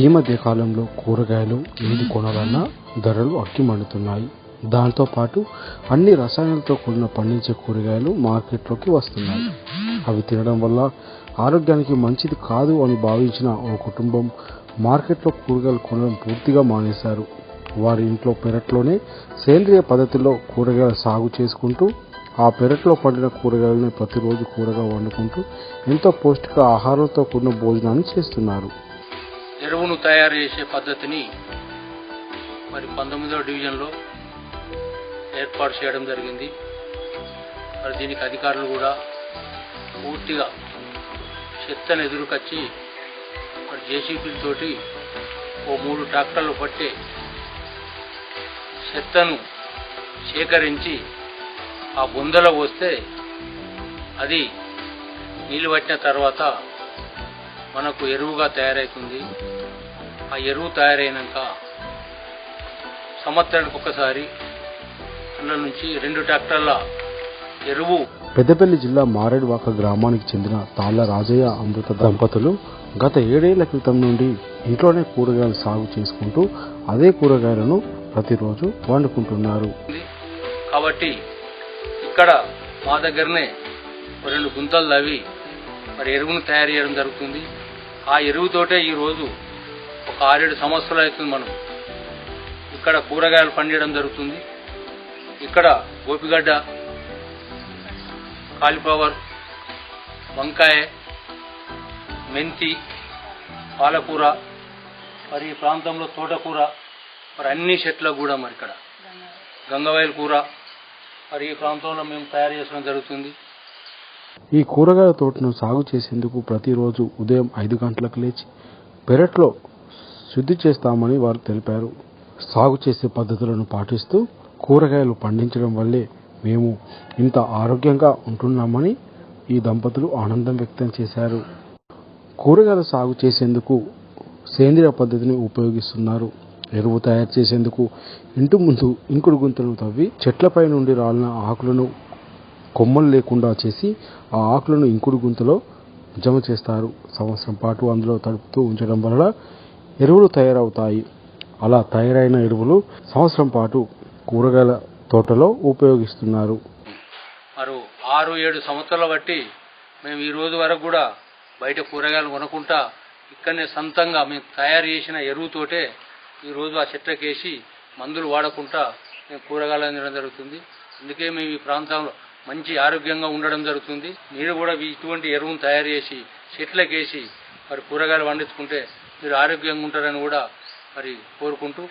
ఈ మధ్య కాలంలో కూరగాయలు ఏది కొనాలన్నా ధరలు అక్కి మండుతున్నాయి దాంతో పాటు అన్ని రసాయనాలతో కూడిన పండించే కూరగాయలు మార్కెట్లోకి వస్తున్నాయి. అవి తినడం వల్ల ఆరోగ్యానికి మంచిది కాదు అని భావించిన ఓ కుటుంబం మార్కెట్లో కూరగాయలు కొనడం పూర్తిగా మానేశారు. వారి ఇంట్లో పెరట్లోనే సేంద్రియ పద్ధతిలో కూరగాయల సాగు చేసుకుంటూ ఆ పెరట్లో పండిన కూరగాయలని ప్రతిరోజు కూరగా వండుకుంటూ ఎంతో పౌష్టిక ఆహారంతో కూడిన భోజనాన్ని చేస్తున్నారు. ఎరువును తయారు చేసే పద్ధతిని మరి పంతొమ్మిదవ డివిజన్లో ఏర్పాటు చేయడం జరిగింది. మరి దీనికి అధికారులు కూడా పూర్తిగా చెత్తను ఎదురుకొచ్చి మరి జేసీబీలతోటి ఓ మూడు ట్రాక్టర్లు పట్టే చెత్తను సేకరించి ఆ బొందలో పోస్తే అది నీళ్ళు పట్టిన తర్వాత మనకు ఎరువుగా తయారవుతుంది ఆ ఎరువు తయారైనాక సంవత్సరానికి ఒకసారి అందులో నుంచి రెండు ట్రాక్టర్ల ఎరువు పెద్దపల్లి జిల్లా మారేడువాక గ్రామానికి చెందిన తాళ్ళ రాజయ్య అమృత దంపతులు గత ఏడేళ్ళ క్రితం నుండి ఇంట్లోనే కూరగాయలు సాగు చేసుకుంటూ అదే కూరగాయలను ప్రతిరోజు వండుకుంటున్నారు. కాబట్టి ఇక్కడ మా దగ్గరనే రెండు గుంతలు తవ్వి మరి ఎరువును తయారు చేయడం జరుగుతుంది. ఆ ఎరువుతోటే ఈరోజు ఒక ఆరేడు సంవత్సరాలు అవుతుంది మనం. ఇక్కడ కూరగాయలు పండించడం జరుగుతుంది. ఇక్కడ గోపిగడ్డ కాలిఫ్లవర్ వంకాయ మెంతి పాలకూర మరి ఈ ప్రాంతంలో తోటకూర మరి అన్ని చెట్లకు కూడా మరి ఇక్కడ. గంగవాయల కూర మరి ఈ ప్రాంతంలో మేము తయారు చేసుకోవడం జరుగుతుంది. ఈ కూరగాయల తోటను సాగు చేసేందుకు ప్రతిరోజు ఉదయం ఐదు గంటలకు లేచి పెరట్లో శుద్ధి చేస్తామని వారు తెలిపారు. సాగు చేసే పద్ధతులను పాటిస్తూ కూరగాయలు పండించడం వల్లే మేము ఇంత ఆరోగ్యంగా ఉంటున్నామని ఈ దంపతులు ఆనందం వ్యక్తం చేశారు. కూరగాయల సాగు చేసేందుకు సేంద్రియ పద్ధతిని ఉపయోగిస్తున్నారు. ఎరువు తయారు చేసేందుకు ఇంటి ముందు ఇంకుడు గుంతలు తవ్వి చెట్లపై నుండి రాలిన ఆకులను కొమ్మలు లేకుండా చేసి ఆ ఆకులను ఇంకుడు గుంతలో జమ చేస్తారు. సంవత్సరం పాటు అందులో తడుపుతూ ఉంచడం వలన ఎరువులు తయారవుతాయి. అలా తయారైన ఎరువులు సంవత్సరం పాటు కూరగాయల తోటలో ఉపయోగిస్తున్నారు. మరి ఆరు ఏడు సంవత్సరాల బట్టి మేము ఈ రోజు వరకు కూడా బయట కూరగాయలు కొనకుండా ఇక్కడనే సొంతంగా మేము తయారు చేసిన ఎరువుతోటే ఈ రోజు ఆ చెట్లకేసి మందులు వాడకుండా మేము కూరగాయలు అందడం జరుగుతుంది. అందుకే మేము ఈ ప్రాంతంలో మంచి ఆరోగ్యంగా ఉండడం జరుగుతుంది. మీరు కూడా ఇటువంటి ఎరువును తయారు చేసి చెట్లకేసి మరి కూరగాయలు పండించుకుంటే మీరు ఆరోగ్యంగా ఉంటారని కూడా మరి కోరుకుంటూ